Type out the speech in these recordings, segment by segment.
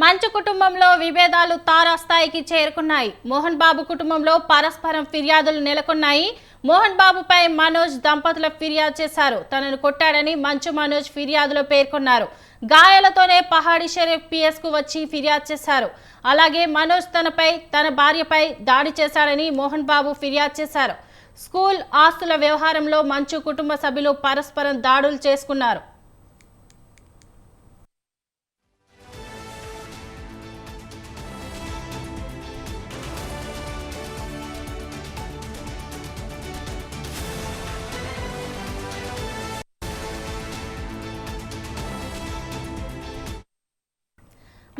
మంచు కుటుంబంలో విభేదాలు తారాస్థాయికి చేరుకున్నాయి. మోహన్ బాబు కుటుంబంలో పరస్పరం ఫిర్యాదులు నెలకొన్నాయి. మోహన్ బాబుపై మనోజ్ దంపతుల ఫిర్యాదు చేశారు. తనను కొట్టాడని మంచు మనోజ్ ఫిర్యాదులో పేర్కొన్నారు. గాయాలతోనే పహాడి షరీఫ్ పిఎస్కు వచ్చి ఫిర్యాదు చేశారు. అలాగే మనోజ్ తనపై తన భార్యపై దాడి చేశాడని మోహన్ బాబు ఫిర్యాదు చేశారు. స్కూల్ ఆస్తుల వ్యవహారంలో మంచు కుటుంబ సభ్యులు పరస్పరం దాడులు చేసుకున్నారు.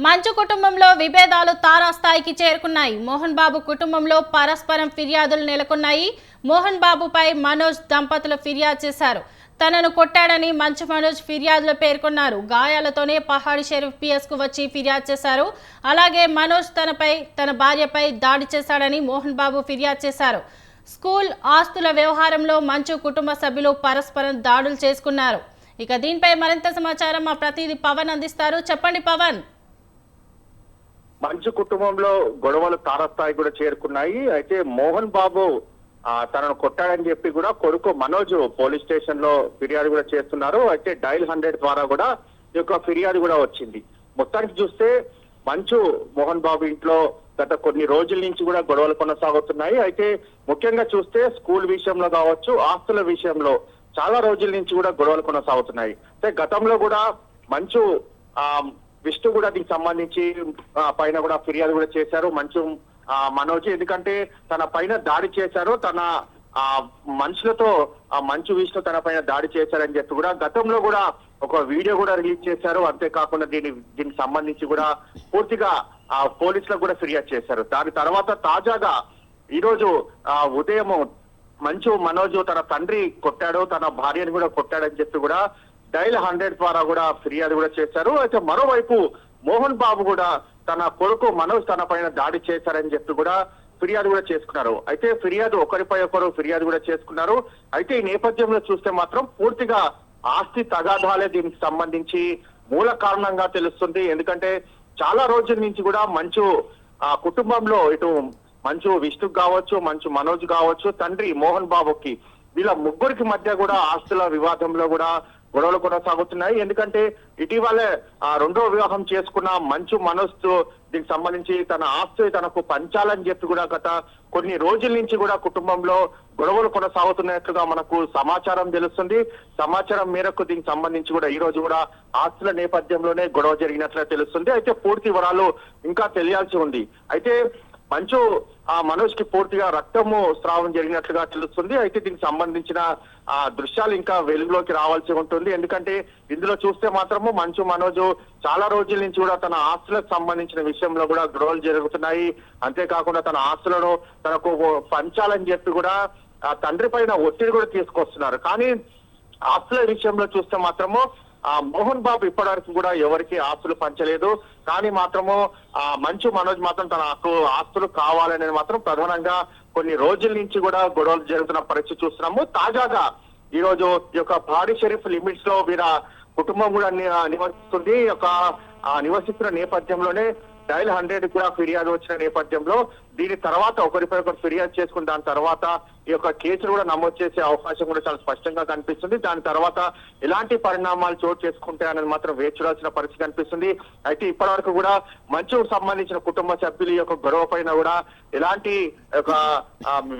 మంచు కుటుంబంలో విభేదాలు తారాస్థాయికి చేరుకున్నాయి. మోహన్ బాబు కుటుంబంలో పరస్పరం ఫిర్యాదులు నెలకొన్నాయి. మోహన్ బాబుపై మనోజ్ దంపతులు ఫిర్యాదు చేశారు. తనను కొట్టాడని మంచు మనోజ్ ఫిర్యాదులో పేర్కొన్నారు. గాయాలతోనే పహాడి షరీఫ్ పిఎస్కు వచ్చి ఫిర్యాదు చేశారు. అలాగే మనోజ్ తనపై తన భార్యపై దాడి చేశాడని మోహన్ బాబు ఫిర్యాదు చేశారు. స్కూల్ ఆస్తుల వ్యవహారంలో మంచు కుటుంబ సభ్యులు పరస్పరం దాడులు చేసుకున్నారు. ఇక దీనిపై మరింత సమాచారం మా ప్రతినిధి పవన్ అందిస్తారు. చెప్పండి పవన్. మంచు కుటుంబంలో గొడవలు తారస్థాయి కూడా చేరుకున్నాయి. అయితే మోహన్ బాబు ఆ, తనను కొట్టాడని చెప్పి కూడా కొడుకు మనోజ్ పోలీస్ స్టేషన్లో ఫిర్యాదు కూడా చేస్తున్నారు. అయితే డైల్ హండ్రెడ్ ద్వారా కూడా ఈ యొక్క ఫిర్యాదు కూడా వచ్చింది. మొత్తానికి చూస్తే మంచు మోహన్ బాబు ఇంట్లో గత కొన్ని రోజుల నుంచి కూడా గొడవలు కొనసాగుతున్నాయి. అయితే ముఖ్యంగా చూస్తే స్కూల్ విషయంలో కావచ్చు ఆస్తుల విషయంలో చాలా రోజుల నుంచి కూడా గొడవలు కొనసాగుతున్నాయి. అయితే గతంలో కూడా మంచు ఆ విష్ణు కూడా దీనికి సంబంధించి పైన కూడా ఫిర్యాదు కూడా చేశారు. మంచు ఆ, మనోజ్ ఎందుకంటే తన పైన దాడి చేశారు. తన ఆ మనుషులతో ఆ మంచు విష్ణు తన పైన దాడి చేశారని చెప్పి కూడా గతంలో కూడా ఒక వీడియో కూడా రిలీజ్ చేశారు. అంతేకాకుండా దీని దీనికి సంబంధించి కూడా పూర్తిగా ఆ పోలీసులకు కూడా ఫిర్యాదు చేశారు. దాని తర్వాత తాజాగా ఈరోజు ఆ ఉదయం మంచు మనోజ్ తన తండ్రి కొట్టాడు. తన భార్యను కూడా కొట్టాడని చెప్పి కూడా డైల్ హండ్రెడ్ ద్వారా కూడా ఫిర్యాదు కూడా చేశారు. అయితే మరోవైపు మోహన్ బాబు కూడా తన కొడుకు మనోజ్ తన పైన దాడి చేశారని చెప్పి కూడా ఫిర్యాదు కూడా చేసుకున్నారు. అయితే ఫిర్యాదు ఒకరిపై ఒకరు ఫిర్యాదు కూడా చేసుకున్నారు. అయితే ఈ నేపథ్యంలో చూస్తే మాత్రం పూర్తిగా ఆస్తి తగాదాలే దీనికి సంబంధించి మూల కారణంగా తెలుస్తుంది. ఎందుకంటే చాలా రోజుల నుంచి కూడా మంచు ఆ కుటుంబంలో ఇటు మంచు విష్ణు కావచ్చు మంచు మనోజ్ కావచ్చు తండ్రి మోహన్ బాబుకి వీళ్ళ ముగ్గురికి మధ్య కూడా ఆస్తుల వివాదంలో కూడా గొడవలు కొనసాగుతున్నాయి. ఎందుకంటే ఇటీవలే ఆ రెండో వివాహం చేసుకున్న మంచు మనోజ్ దీనికి సంబంధించి తన ఆస్తి తనకు పంచాలని చెప్పి కూడా గత కొన్ని రోజుల నుంచి కూడా కుటుంబంలో గొడవలు కొనసాగుతున్నట్లుగా మనకు సమాచారం తెలుస్తుంది. సమాచారం మేరకు దీనికి సంబంధించి కూడా ఈ రోజు కూడా ఆస్తుల నేపథ్యంలోనే గొడవ జరిగినట్లు తెలుస్తుంది. అయితే పూర్తి వివరాలు ఇంకా తెలియాల్సి ఉంది. అయితే మంచు ఆ మనోజ్కి పూర్తిగా రక్తము స్రావం జరిగినట్లుగా తెలుస్తుంది. అయితే దీనికి సంబంధించిన ఆ దృశ్యాలు ఇంకా వెలుగులోకి రావాల్సి ఉంటుంది. ఎందుకంటే ఇందులో చూస్తే మాత్రము మంచు మనోజ్ చాలా రోజుల నుంచి కూడా తన ఆస్తులకు సంబంధించిన విషయంలో కూడా గొడవలు జరుగుతున్నాయి. అంతేకాకుండా తన ఆస్తులను తనకు పంచాలని చెప్పి కూడా ఆ తండ్రి పైన ఒత్తిడి కూడా తీసుకొస్తున్నారు. కానీ ఆస్తుల విషయంలో చూస్తే మాత్రము ఆ మోహన్ బాబు ఇప్పటివరకు కూడా ఎవరికి ఆస్తులు పంచలేదు. కానీ మాత్రము ఆ మంచు మనోజ్ మాత్రం తన ఆస్తులు కావాలనేది మాత్రం ప్రధానంగా కొన్ని రోజుల నుంచి కూడా గొడవలు జరుగుతున్న పరిస్థితి చూస్తున్నాము. తాజాగా ఈ రోజు ఈ యొక్క భారీ షరీఫ్ లిమిట్స్లో వీర కుటుంబం కూడా నివసిస్తుంది. ఒక ఆ నివసిస్తున్న నేపథ్యంలోనే డైల్ హండ్రెడ్ కూడా ఫిర్యాదు వచ్చిన నేపథ్యంలో దీని తర్వాత ఒకరిపై ఒకరు ఫిర్యాదు చేసుకున్న దాని తర్వాత ఈ యొక్క కేసులు కూడా నమోదు చేసే అవకాశం కూడా చాలా స్పష్టంగా కనిపిస్తుంది. దాని తర్వాత ఎలాంటి పరిణామాలు చోటు చేసుకుంటాయి అనేది మాత్రం వేచి చూడాల్సిన పరిస్థితి కనిపిస్తుంది. అయితే ఇప్పటి వరకు కూడా మంచుకు సంబంధించిన కుటుంబ సభ్యుల యొక్క గొడవ పైన కూడా ఎలాంటి ఒక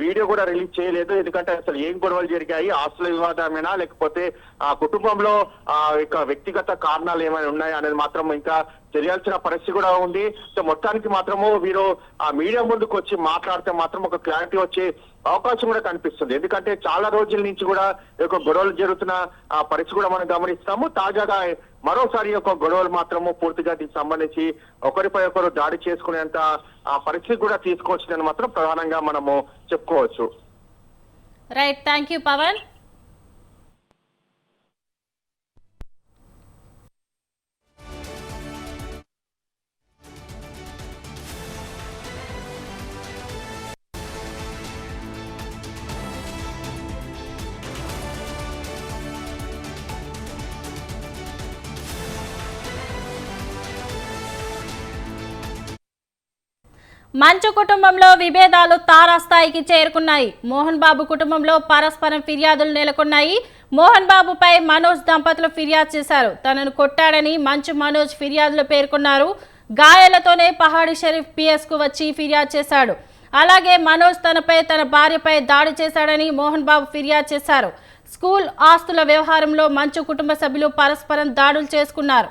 వీడియో కూడా రిలీజ్ చేయలేదు. ఎందుకంటే అసలు ఏం గొడవలు జరిగాయి? ఆస్తుల వివాదమేనా? లేకపోతే ఆ కుటుంబంలో ఆ యొక్క వ్యక్తిగత కారణాలు ఏమైనా ఉన్నాయా అనేది మాత్రం ఇంకా తెలియాల్సిన పరిస్థితి కూడా ఉంది. సో మొత్తానికి మాత్రము వీరు ఆ మీడియా ముందుకు వచ్చి మాట్లాడితే మాత్రం ఒక క్లారిటీ వచ్చే అవకాశం కూడా కనిపిస్తుంది. ఎందుకంటే చాలా రోజుల నుంచి కూడా ఒక యొక్క గొడవలు జరుగుతున్న ఆ పరిస్థితి కూడా మనం గమనిస్తాము. తాజాగా మరోసారి యొక్క గొడవలు మాత్రము పూర్తిగా దీనికి సంబంధించి ఒకరిపై ఒకరు దాడి చేసుకునేంత ఆ పరిస్థితి కూడా తీసుకొచ్చిందని మాత్రం ప్రధానంగా మనము చెప్పుకోవచ్చు. రైట్ థ్యాంక్ యూ పవన్ మంచు కుటుంబంలో విభేదాలు తారాస్థాయికి చేరుకున్నాయి. మోహన్ బాబు కుటుంబంలో పరస్పరం ఫిర్యాదులు నెలకొన్నాయి. మోహన్ బాబుపై మనోజ్ దంపతులు ఫిర్యాదు చేశారు. తనను కొట్టాడని మంచు మనోజ్ ఫిర్యాదులో పేర్కొన్నారు. గాయాలతోనే పహాడి షరీఫ్ పిఎస్కు వచ్చి ఫిర్యాదు చేశాడు. అలాగే మనోజ్ తనపై తన భార్యపై దాడి చేశాడని మోహన్ బాబు ఫిర్యాదు చేశారు. స్కూల్ ఆస్తుల వ్యవహారంలో మంచు కుటుంబ సభ్యులు పరస్పరం దాడులు చేసుకున్నారు.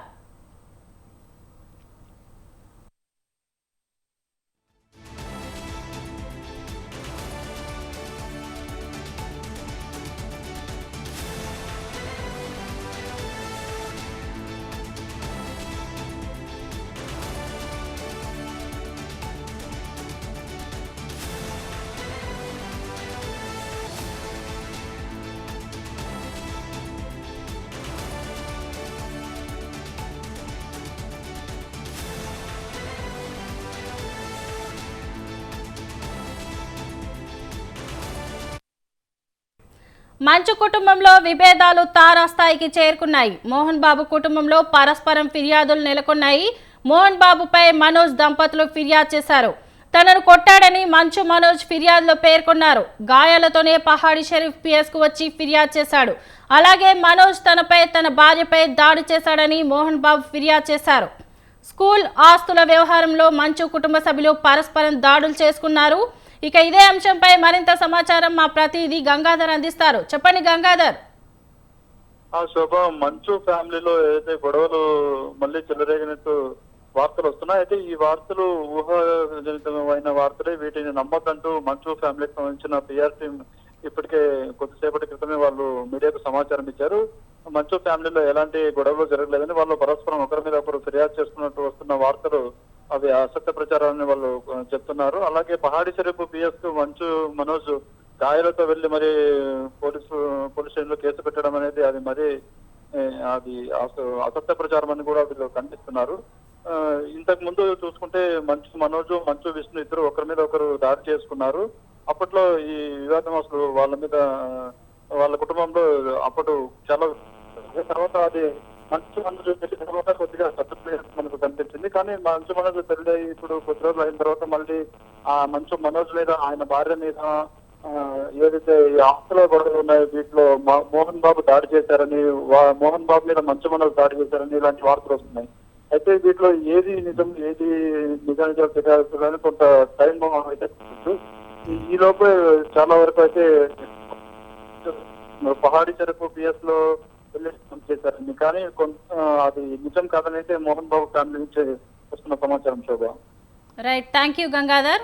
మంచు కుటుంబంలో విభేదాలు తారాస్థాయికి చేరుకున్నాయి. మోహన్ బాబు కుటుంబంలో పరస్పరం ఫిర్యాదులు నెలకొన్నాయి. మోహన్ బాబుపై మనోజ్ దంపతులు ఫిర్యాదు చేశారు. తనను కొట్టాడని మంచు మనోజ్ ఫిర్యాదులో పేర్కొన్నారు. గాయాలతోనే పహాడి షరీఫ్ పిఎస్కు వచ్చి ఫిర్యాదు చేశాడు. అలాగే మనోజ్ తనపై తన భార్యపై దాడి చేశాడని మోహన్ బాబు ఫిర్యాదు చేశారు. స్కూల్ ఆస్తుల వ్యవహారంలో మంచు కుటుంబ సభ్యులు పరస్పరం దాడులు చేసుకున్నారు. ఇక ఇదే అంశంపై మరింత సమాచారం మా ప్రతినిధి గంగాధర్ అందిస్తారు. చెప్పండి గంగాధర్. ఆ శోభ మంచు ఫ్యామిలీలో ఏదైతే గొడవలు మళ్ళీ చెలరేగినట్టు వార్తలు వస్తున్నాయి అయితే ఈ వార్తలు ఊహాజనితమైన వార్తలే. వీటిని నమ్మద్దంటూ మంచు ఫ్యామిలీకి సంబంధించిన పిఆర్ టీం ఇప్పటికే కొద్దిసేపటి క్రితమే వాళ్ళు మీడియాకు సమాచారం ఇచ్చారు. మంచు ఫ్యామిలీలో ఎలాంటి గొడవలు జరగలేదని వాళ్ళు పరస్పరం ఒకరి మీద ఒకరు ఫిర్యాదు చేసుకున్నట్టు వస్తున్న వార్తలు అవి అసత్య ప్రచారాన్ని వాళ్ళు చెప్తున్నారు. అలాగే పహాడి షరీఫ్ పిఎస్కు మంచు మనోజ్ గాయాలతో వెళ్ళి మరి పోలీసు పోలీస్ స్టేషన్లో కేసు పెట్టడం అనేది అది మరి అది అస- అసత్య ప్రచారం అని కూడా వీళ్ళు ఖండిస్తున్నారు. ఆ, ఇంతకు ముందు చూసుకుంటే మంచు మనోజ్ మంచు విష్ణు ఇద్దరు ఒకరి మీద ఒకరు దాడి చేసుకున్నారు. అప్పట్లో ఈ వివాదం అసలు వాళ్ళ మీద వాళ్ళ కుటుంబంలో అప్పుడు చాలా తర్వాత అది మంచు మనోజ్ పెళ్ళి తర్వాత కొద్దిగా సత్తుపై మనకు కనిపించింది. కానీ మంచు మనోజ్ పెళ్ళి ఇప్పుడు కొద్ది రోజులు అయిన తర్వాత మళ్ళీ ఆ మంచు మనోజ్ మీద ఆయన భార్య మీద ఏదైతే ఈ ఆస్తుల గొడవలు ఉన్నాయో వీటిలో మోహన్ బాబు దాడి చేశారని మోహన్ బాబు మీద మంచు మనోజ్ దాడి చేశారని ఇలాంటి వార్తలు వస్తున్నాయి. అయితే వీటిలో ఏది నిజం ఏది నిజానికి తెలియాలని కొంత టైం అయితే ఈ- లోపే చాలా వరకు అయితే పహాడి చెరుకు పిఎస్లో చేశారండి కానీ కొంత అది నిజం కాదని అయితే మోహన్ బాబు ఫ్యామిలీ నుంచి వస్తున్న సమాచారం Shobha. Right thank you Gangadhar